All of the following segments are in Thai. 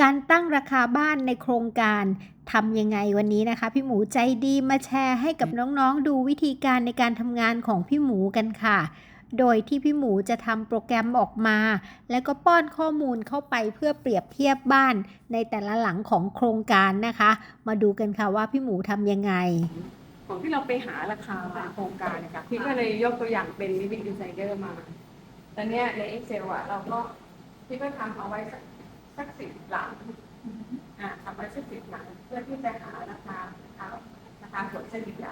การตั้งราคาบ้านในโครงการทำยังไงวันนี้นะคะ พี่หมูใจดีมาแชร์ให้กับน้องๆ ดูวิธีการในการทำงานของพี่หมูกันค่ะ โดยที่พี่หมูจะทำโปรแกรมออกมา แล้วก็ป้อนข้อมูลเข้าไปเพื่อเปรียบเทียบบ้านในแต่ละหลังของโครงการนะคะ มาดูกันค่ะว่าพี่หมูทำยังไง ของที่เราไปหาราคาในโครงการนะคะพี่ก็เลยยกตัวอย่างเป็น Living Insider มาตอนเนี้ยใน Excel อะเราก็พี่ก็ทำเอาไว้สัก สักสิบหลังอ่าทำไว้สักสิบหลังเพื่อที่จะหาราคาราคาราคาผลเฉลี่ย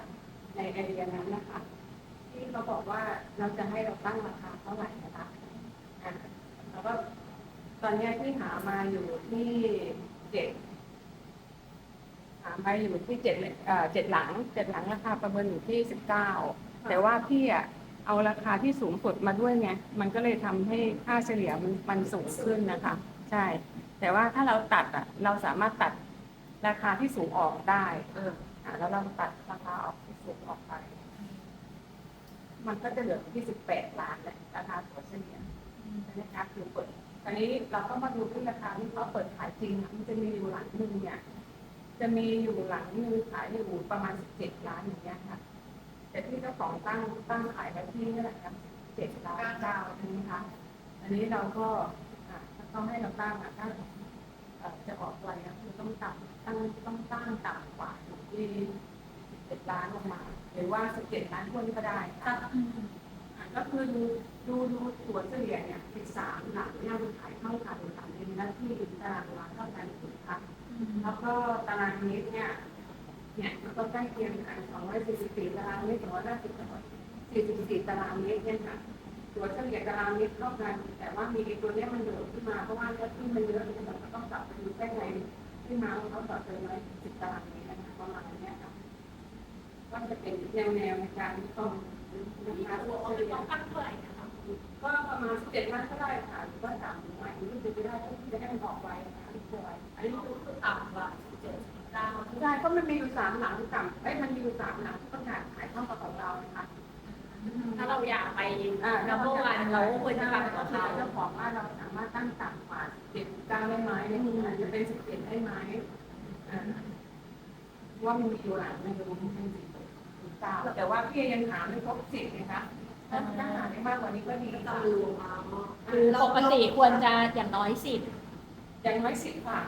ในไอเดียนั้นนะคะ ที่เขาบอกว่าเราจะให้เราตั้งราคาเท่าไหร่นะคะอ่าแล้วก็ตอนเนี้ยที่หามาอยู่ที่เจ็ดหามาอยู่ที่เจ็ดเลยเอ่อเจ็ดหลังเจ็ดหลังราคาประเมินอยู่ที่สิบเก้าแต่ว่าพี่อะเอาราคาที่สูงสุดมาด้วยไง มันก็เลยทำให้ค่าเฉลี่ยมันมันสูงขึ้นนะคะ ใช่ แต่ว่าถ้าเราตัดอะ เราสามารถตัดราคาที่สูงออกได้ เอออะแล้วเราตัดราคาออกที่สูงออกไป มันก็จะเหลือที่สิบแปดล้านแหละราคาถัวเฉลี่ยนะคะคือเปิดอันนี้เราก็มาดูที่ราคาที่เขาเปิดขายจริงอะมันจะมีอยู่หลังหนึ่งเนี่ย จะมีอยู่หลังหนึงขายอยู่ประมาณ17ล้านอย่างเงี้ยค่ะ แต่ที่เจ้าของตั้งตั้งขายไว้ที่นี่แหละครับ7ล้านเก้าใช่ไหมคะอันนี้เราก็ อะถ้าเขาให้เราตั้งอะถ้าจะออกไวนะคือต้องต่ำตั้งต้องตั้งต่ำกว่าอยู่ที่17ล้านลงมาหรือว่า17ล้านทวนก็ได้ค่ะก็คือดูดูดูตัวเฉลี่ยเนี่ย13หลังเนี่ยมันขายเท่ากันหลังนึงและที่ตารางวาเท่ากันถูกไหมคะแล้วก็ตารางเมตรเนี่ยเนี่ยมันก็ใกล้เคียงกัน244ตารางเมตร250 44ตารางเมตรเนี่ยค่ะ ตัวเฉลี่ยตารางเมตรเท่ากัน แต่ว่ามีตัวเนี้ยมันโดดขึ้นมาเพราะว่าเนื้อที่มันเยอะเราต้องกลับไปดูแค่ไหนที่มาของเขาต่อเติมไว้10ตารางเมตรนะคะประมาณเนี้ยค่ะก็จะเป็นแนวแนวในการต้องนะคะตัวเฉลี่ยก็ประมาณ17ล้านก็ได้ค่ะหรือว่าต่ำหรือไม่หรือจะได้ก็จะให้มันออกไวนะคะที่ตัวไว้อันนี้คือต่ำกว่าเจ็ดเก้าใช่เพราะมันมีอยู่สามหลังต่ำเอ้ยมันมีอยู่สามหลังที่ประกาศขายเท่ากับของเรานะคะถ้าเราอยากไปอ่านัมเบอร์วันเราควรจะทำกับเขาเจ้าของว่าเราสามารถตั้งต่ำกว่าเจ็ดเก้าได้ไหมอาจจะเป็นสิบเจ็ดได้ไหมอ่าว่ามันมีอยู่หลังมันจะมีเป็นสิบเก้าแต่ว่าพี่ยังหาไม่ครบสิบนะคะถ้าถ้าหาได้มากกว่านี้ก็ดีค่ะคือปกติควรจะอย่างน้อยสิบอย่างน้อยสิบค่ะ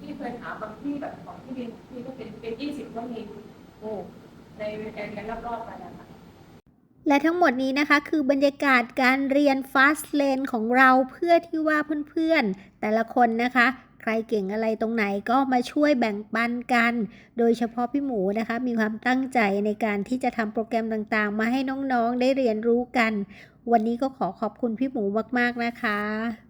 พี่เคยหาบางที่แบบของที่ดินพี่ก็เป็นเป็นยี่สิบก็มีโอ้ในแอนกันรอบๆไปนะคะ และทั้งหมดนี้นะคะคือบรรยากาศการเรียน Fast Lane ของเราเพื่อที่ว่าเพื่อนๆ แต่ละคนนะคะ ใครเก่งอะไรตรงไหนก็มาช่วยแบ่งปันกัน โดยเฉพาะพี่หมูนะคะ มีความตั้งใจในการที่จะทำโปรแกรมต่างๆ มาให้น้องๆ ได้เรียนรู้กัน วันนี้ก็ขอขอบคุณพี่หมูมากๆนะคะ